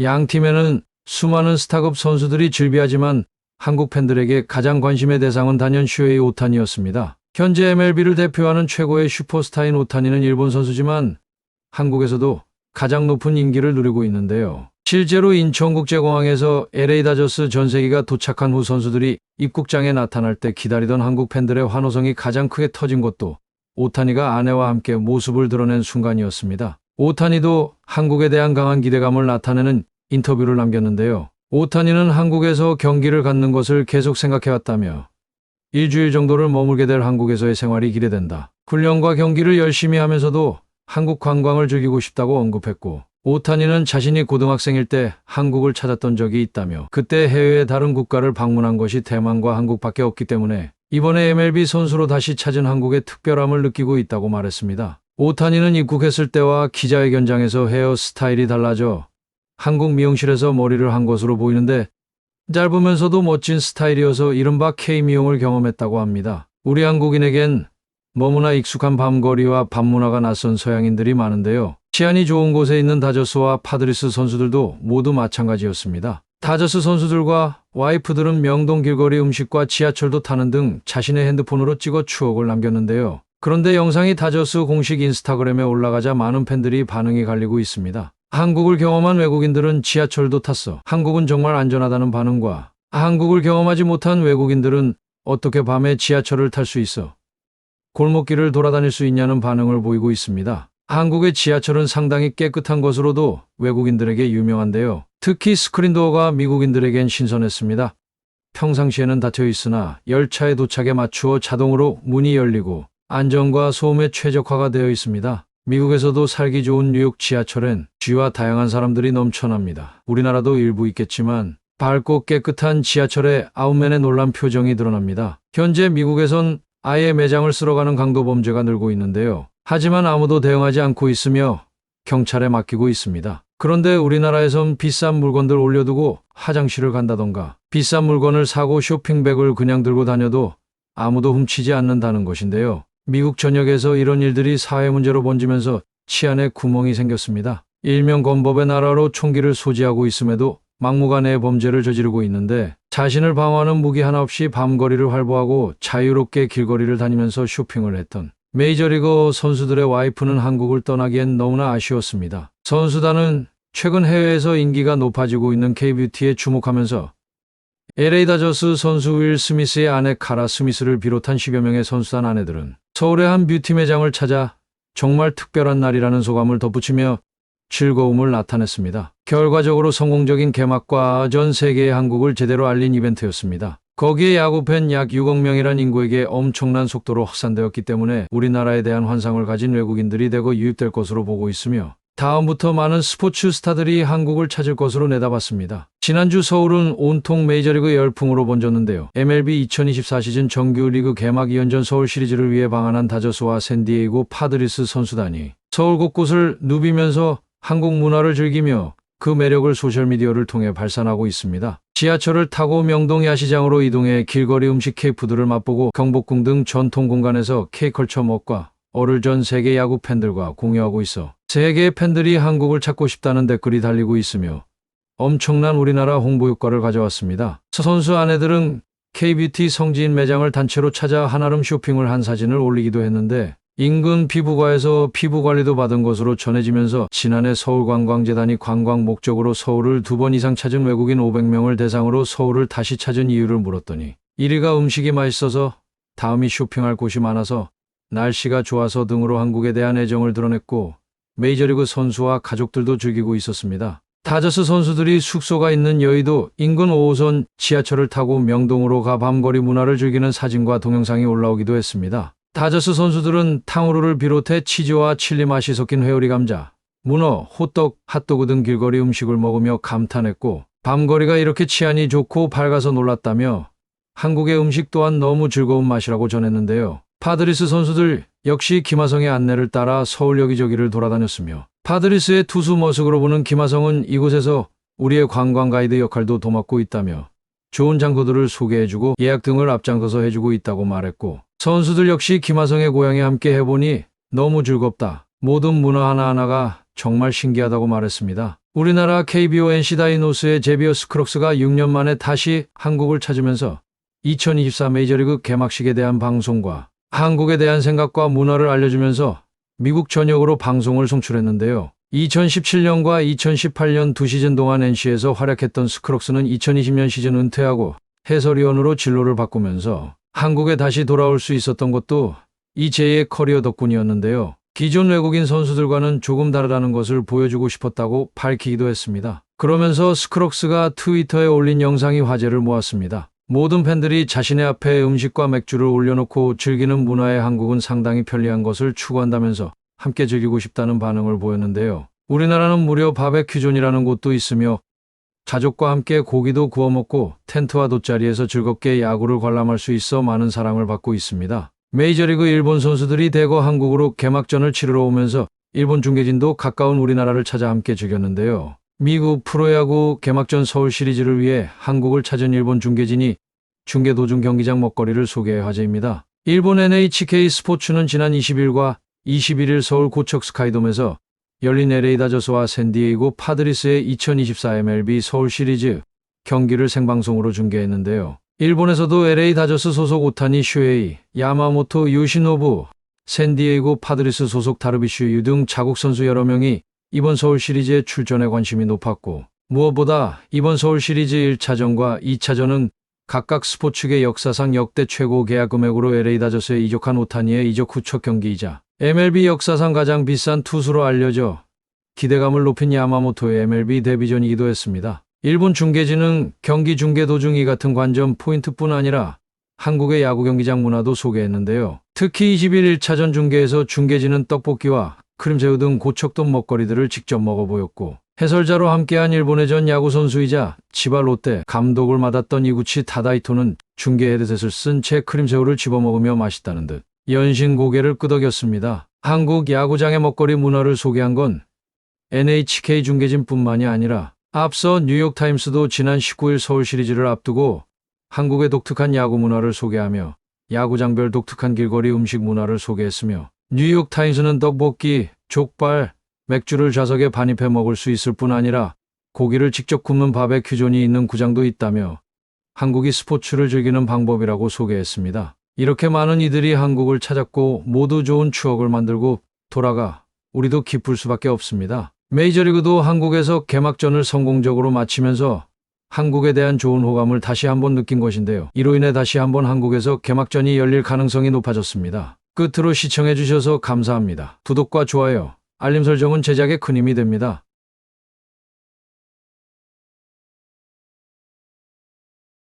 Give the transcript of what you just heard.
양 팀에는 수많은 스타급 선수들이 즐비하지만 한국 팬들에게 가장 관심의 대상은 단연 슈에이 오타니였습니다. 현재 MLB를 대표하는 최고의 슈퍼스타인 오타니는 일본 선수지만 한국에서도 가장 높은 인기를 누리고 있는데요. 실제로 인천국제공항에서 LA 다저스 전세기가 도착한 후 선수들이 입국장에 나타날 때 기다리던 한국 팬들의 환호성이 가장 크게 터진 것도 오타니가 아내와 함께 모습을 드러낸 순간이었습니다. 오타니도 한국에 대한 강한 기대감을 나타내는 인터뷰를 남겼는데요. 오타니는 한국에서 경기를 갖는 것을 계속 생각해왔다며 일주일 정도를 머물게 될 한국에서의 생활이 기대된다. 훈련과 경기를 열심히 하면서도 한국 관광을 즐기고 싶다고 언급했고 오타니는 자신이 고등학생일 때 한국을 찾았던 적이 있다며 그때 해외의 다른 국가를 방문한 것이 대만과 한국밖에 없기 때문에 이번에 MLB 선수로 다시 찾은 한국의 특별함을 느끼고 있다고 말했습니다. 오타니는 입국했을 때와 기자회견장에서 헤어 스타일이 달라져 한국 미용실에서 머리를 한 것으로 보이는데 짧으면서도 멋진 스타일이어서 이른바 K-미용을 경험했다고 합니다. 우리 한국인에겐 너무나 익숙한 밤거리와 밤문화가 낯선 서양인들이 많은데요. 치안이 좋은 곳에 있는 다저스와 파드리스 선수들도 모두 마찬가지였습니다. 다저스 선수들과 와이프들은 명동 길거리 음식과 지하철도 타는 등 자신의 핸드폰으로 찍어 추억을 남겼는데요. 그런데 영상이 다저스 공식 인스타그램에 올라가자 많은 팬들이 반응이 갈리고 있습니다. 한국을 경험한 외국인들은 지하철도 탔어. 한국은 정말 안전하다는 반응과 한국을 경험하지 못한 외국인들은 어떻게 밤에 지하철을 탈 수 있어? 골목길을 돌아다닐 수 있냐는 반응을 보이고 있습니다. 한국의 지하철은 상당히 깨끗한 것으로도 외국인들에게 유명한데요. 특히 스크린도어가 미국인들에겐 신선했습니다. 평상시에는 닫혀 있으나 열차의 도착에 맞추어 자동으로 문이 열리고 안전과 소음에 최적화가 되어 있습니다. 미국에서도 살기 좋은 뉴욕 지하철엔 쥐와 다양한 사람들이 넘쳐납니다. 우리나라도 일부 있겠지만 밝고 깨끗한 지하철에 아웃맨의 놀란 표정이 드러납니다. 현재 미국에선 아예 매장을 쓸어가는 강도 범죄가 늘고 있는데요. 하지만 아무도 대응하지 않고 있으며 경찰에 맡기고 있습니다. 그런데 우리나라에선 비싼 물건들 올려두고 화장실을 간다던가 비싼 물건을 사고 쇼핑백을 그냥 들고 다녀도 아무도 훔치지 않는다는 것인데요. 미국 전역에서 이런 일들이 사회 문제로 번지면서 치안에 구멍이 생겼습니다. 일명 검법의 나라로 총기를 소지하고 있음에도 막무가내의 범죄를 저지르고 있는데 자신을 방어하는 무기 하나 없이 밤거리를 활보하고 자유롭게 길거리를 다니면서 쇼핑을 했던 메이저리거 선수들의 와이프는 한국을 떠나기엔 너무나 아쉬웠습니다. 선수단은 최근 해외에서 인기가 높아지고 있는 K뷰티에 주목하면서 LA 다저스 선수 윌 스미스의 아내 카라 스미스를 비롯한 10여 명의 선수단 아내들은 서울의 한 뷰티 매장을 찾아 정말 특별한 날이라는 소감을 덧붙이며 즐거움을 나타냈습니다. 결과적으로 성공적인 개막과 전 세계의 한국을 제대로 알린 이벤트였습니다. 거기에 야구팬 약 6억 명이란 인구에게 엄청난 속도로 확산되었기 때문에 우리나라에 대한 환상을 가진 외국인들이 대거 유입될 것으로 보고 있으며 다음부터 많은 스포츠 스타들이 한국을 찾을 것으로 내다봤습니다. 지난주 서울은 온통 메이저리그 열풍으로 번졌는데요. MLB 2024 시즌 정규 리그 개막 2연전 서울 시리즈를 위해 방한한 다저스와 샌디에이고 파드리스 선수단이 서울 곳곳을 누비면서 한국 문화를 즐기며 그 매력을 소셜미디어를 통해 발산하고 있습니다. 지하철을 타고 명동 야시장으로 이동해 길거리 음식 케이푸드를 맛보고 경복궁 등 전통 공간에서 K컬처 먹과 어를 전 세계 야구 팬들과 공유하고 있어 세계의 팬들이 한국을 찾고 싶다는 댓글이 달리고 있으며 엄청난 우리나라 홍보 효과를 가져왔습니다. 선수 아내들은 K뷰티 성지인 매장을 단체로 찾아 한아름 쇼핑을 한 사진을 올리기도 했는데 인근 피부과에서 피부 관리도 받은 것으로 전해지면서 지난해 서울관광재단이 관광 목적으로 서울을 두 번 이상 찾은 외국인 500명을 대상으로 서울을 다시 찾은 이유를 물었더니 1위가 음식이 맛있어서 다음이 쇼핑할 곳이 많아서 날씨가 좋아서 등으로 한국에 대한 애정을 드러냈고 메이저리그 선수와 가족들도 즐기고 있었습니다. 다저스 선수들이 숙소가 있는 여의도 인근 5호선 지하철을 타고 명동으로 가 밤거리 문화를 즐기는 사진과 동영상이 올라오기도 했습니다. 다저스 선수들은 탕후루를 비롯해 치즈와 칠리 맛이 섞인 회오리 감자, 문어, 호떡, 핫도그 등 길거리 음식을 먹으며 감탄했고 밤거리가 이렇게 치안이 좋고 밝아서 놀랐다며 한국의 음식 또한 너무 즐거운 맛이라고 전했는데요. 파드리스 선수들 역시 김하성의 안내를 따라 서울 여기저기를 돌아다녔으며 파드리스의 투수 머쓱으로 보는 김하성은 이곳에서 우리의 관광 가이드 역할도 도맡고 있다며 좋은 장소들을 소개해주고 예약 등을 앞장서서 해주고 있다고 말했고 선수들 역시 김하성의 고향에 함께 해보니 너무 즐겁다. 모든 문화 하나하나가 정말 신기하다고 말했습니다. 우리나라 KBO NC 다이노스의 제비어 스 크록스가 6년 만에 다시 한국을 찾으면서 2024 메이저리그 개막식에 대한 방송과 한국에 대한 생각과 문화를 알려주면서 미국 전역으로 방송을 송출했는데요. 2017년과 2018년 두 시즌 동안 NC에서 활약했던 스크록스는 2020년 시즌 은퇴하고 해설위원으로 진로를 바꾸면서 한국에 다시 돌아올 수 있었던 것도 이 제2의 커리어 덕분이었는데요. 기존 외국인 선수들과는 조금 다르다는 것을 보여주고 싶었다고 밝히기도 했습니다. 그러면서 스크록스가 트위터에 올린 영상이 화제를 모았습니다. 모든 팬들이 자신의 앞에 음식과 맥주를 올려놓고 즐기는 문화의 한국은 상당히 편리한 것을 추구한다면서 함께 즐기고 싶다는 반응을 보였는데요. 우리나라는 무려 바베큐존이라는 곳도 있으며 가족과 함께 고기도 구워 먹고 텐트와 돗자리에서 즐겁게 야구를 관람할 수 있어 많은 사랑을 받고 있습니다. 메이저리그 일본 선수들이 대거 한국으로 개막전을 치르러 오면서 일본 중계진도 가까운 우리나라를 찾아 함께 즐겼는데요. 미국 프로야구 개막전 서울 시리즈를 위해 한국을 찾은 일본 중계진이 중계 도중 경기장 먹거리를 소개해 화제입니다. 일본 NHK 스포츠는 지난 20일과 21일 서울 고척 스카이돔에서 열린 LA 다저스와 샌디에이고 파드리스의 2024 MLB 서울 시리즈 경기를 생방송으로 중계했는데요. 일본에서도 LA 다저스 소속 오타니 슈에이, 야마모토 요시노부, 샌디에이고 파드리스 소속 다르비슈 유등 자국 선수 여러 명이 이번 서울 시리즈에 출전에 관심이 높았고 무엇보다 이번 서울 시리즈 1차전과 2차전은 각각 스포츠계 역사상 역대 최고 계약 금액으로 LA 다저스에 이적한 오타니의 이적 후 첫 경기이자 MLB 역사상 가장 비싼 투수로 알려져 기대감을 높인 야마모토의 MLB 데뷔전이기도 했습니다. 일본 중계진은 경기 중계 도중 이 같은 관전 포인트뿐 아니라 한국의 야구 경기장 문화도 소개했는데요. 특히 21일 1차전 중계에서 중계진은 떡볶이와 크림새우 등 고척돈 먹거리들을 직접 먹어 보였고 해설자로 함께한 일본의 전 야구 선수이자 치바 롯데 감독을 맡았던 이구치 타다이토는 중계 헤드셋을 쓴 채 크림새우를 집어먹으며 맛있다는 듯 연신 고개를 끄덕였습니다. 한국 야구장의 먹거리 문화를 소개한 건 NHK 중계진뿐만이 아니라 앞서 뉴욕타임스도 지난 19일 서울 시리즈를 앞두고 한국의 독특한 야구 문화를 소개하며 야구장별 독특한 길거리 음식 문화를 소개했으며 뉴욕타임스는 떡볶이, 족발, 맥주를 좌석에 반입해 먹을 수 있을 뿐 아니라 고기를 직접 굽는 바베큐존이 있는 구장도 있다며 한국이 스포츠를 즐기는 방법이라고 소개했습니다. 이렇게 많은 이들이 한국을 찾았고 모두 좋은 추억을 만들고 돌아가 우리도 기쁠 수밖에 없습니다. 메이저리그도 한국에서 개막전을 성공적으로 마치면서 한국에 대한 좋은 호감을 다시 한번 느낀 것인데요. 이로 인해 다시 한번 한국에서 개막전이 열릴 가능성이 높아졌습니다. 끝으로 시청해 주셔서 감사합니다. 구독과 좋아요, 알림 설정은 제작에 큰 힘이 됩니다.